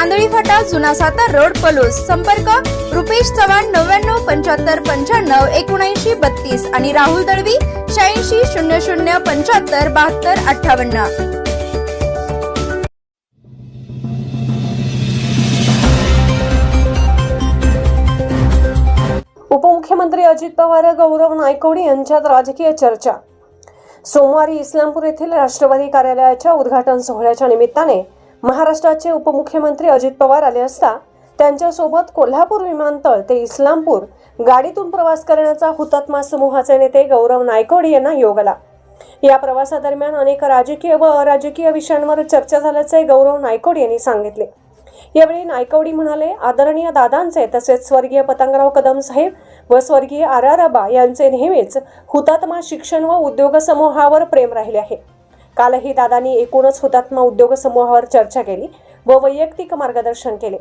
Andhali Phata जुना Satara road Palus. संपर्क रुपेश चव्हाण नव्याण्णव पंच्याहत्तर पंच्याण्णव एकोणऐंशी बत्तीस आणि राहुल दळवी शहाऐंशी शून्य शून्य पंच्याहत्तर बहात्तर अठ्ठावन्न. उपमुख्यमंत्री अजित पवार गौरव नायकवडी यांच्यात राजकीय चर्चा. सोमवारी इस्लामपूर येथील राष्ट्रवादी कार्यालयाच्या उद्घाटन सोहळ्याच्या निमित्ताने महाराष्ट्राचे उपमुख्यमंत्री अजित पवार आले असता त्यांच्यासोबत कोल्हापूर विमानतळ ते इस्लामपूर गाडीतून प्रवास करण्याचा हुतात्मा समूहाचे नेते गौरव नायकवडी यांना योग आला. या प्रवासादरम्यान अनेक राजकीय व अराजकीय विषयांवर चर्चा झाल्याचे गौरव नायकोड यांनी सांगितले. यावेळी नायकवडी म्हणाले आदरणीय दादांचे तसेच स्वर्गीय पतंगराव कदम साहेब व स्वर्गीय आर आर यांचे नेहमीच हुतात्मा शिक्षण व उद्योग समूहावर प्रेम राहिले आहे. कालही दादांनी एकूणच हुतात्मा उद्योग समूहावर चर्चा केली व वैयक्तिक मार्गदर्शन केले.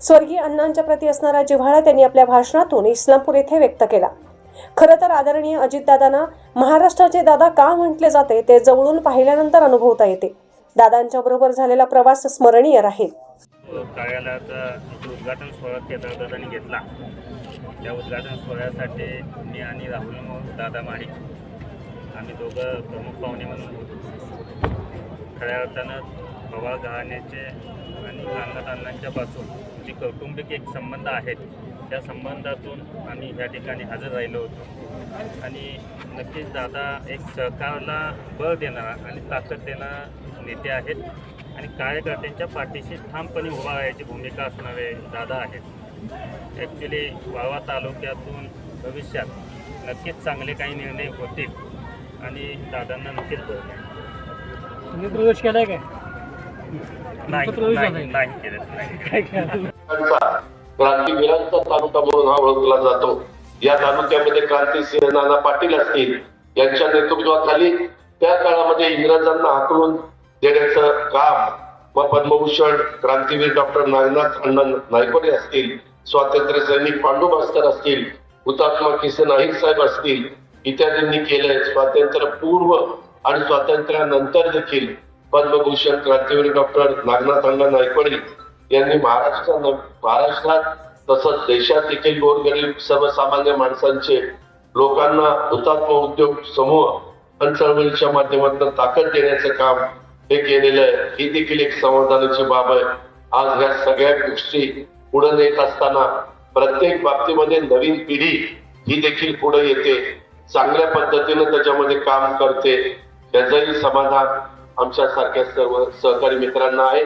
स्वर्गीय अण्णांच्या प्रती असणारा जिव्हाळा त्यांनी आपल्या भाषणातून इस्लामपूर येथे व्यक्त केला. खरं तर आदरणीय अजितदादांना महाराष्ट्राचे दादा का म्हटले जाते ते जवळून पाहिल्यानंतर अनुभवता येते. दादांच्या बरोबर झालेला प्रवास स्मरणीय राहील. कार्यालयाचा उद्घाटन सोहळा केदारदादांनी घेतला. त्या उद्घाटन सोहळ्यासाठी मी आणि राहुल दादा माडिक आम्ही दोघं प्रमुख पाहुणे म्हणून होतो खऱ्या अर्थानं पवार घराण्याचे आणि अंगत अण्णांच्या पासून जे कौटुंबिक एक संबंध आहेत त्या संबंधातून आम्ही ह्या ठिकाणी हजर राहिलो होतो. आणि नक्कीच दादा एक सहकारला बळ देणारा आणि ताकद देणारा नेते आहेत आणि कार्यकर्त्यांच्या पाठीशी ठामपणे उभा राहायची भूमिका असणारे दादा आहेत. ॲक्च्युली वाळवा तालुक्यातून भविष्यात नक्कीच चांगले काही निर्णय होतील. आणि दादांना नक्कीच. तुम्ही प्रवेश केलाय काय नाही प्रवेश झालाय नाही का? नाही केलं नाही काय केलं तालुका क्रांतीवीरांचा तालुका म्हणून हा ओळखला जातो या तालुक्यामध्ये क्रांतीसिंह नाना पाटील असतील यांच्या नेतृत्वाखाली त्या काळामध्ये इंग्रजांना हाकलून देण्याचं काम व पद्मभूषण क्रांतीवीर डॉक्टर नागनाथ अण्णा नायकोडे असतील स्वातंत्र्य सैनिक पांडू भास्कर असतील हुतात्मा किसन नाईक साहेब असतील इत्यादींनी केलंय. स्वातंत्र्य पूर्व आणि स्वातंत्र्यानंतर देखील पद्मभूषण क्रांतीवीर डॉक्टर नागनाथ अण्णा नायकोडे यांनी महाराष्ट्र महाराष्ट्रात तसंच देशात देखील गोरगरीब सर्वसामान्य माणसांचे लोकांना हुतात्म उद्योग समूह आणि चळवळीच्या माध्यमातून ताकद देण्याचं काम हे केलेलं आहे. ही देखील एक समाधानाची बाब आहे. आज ह्या सगळ्या गोष्टी पुढे नेत असताना प्रत्येक बाबतीमध्ये नवीन पिढी ही देखील पुढे येते. चांगल्या पद्धतीनं त्याच्यामध्ये काम करते. याचंही समाधान आमच्यासारख्या सर्व सहकारी मित्रांना आहे.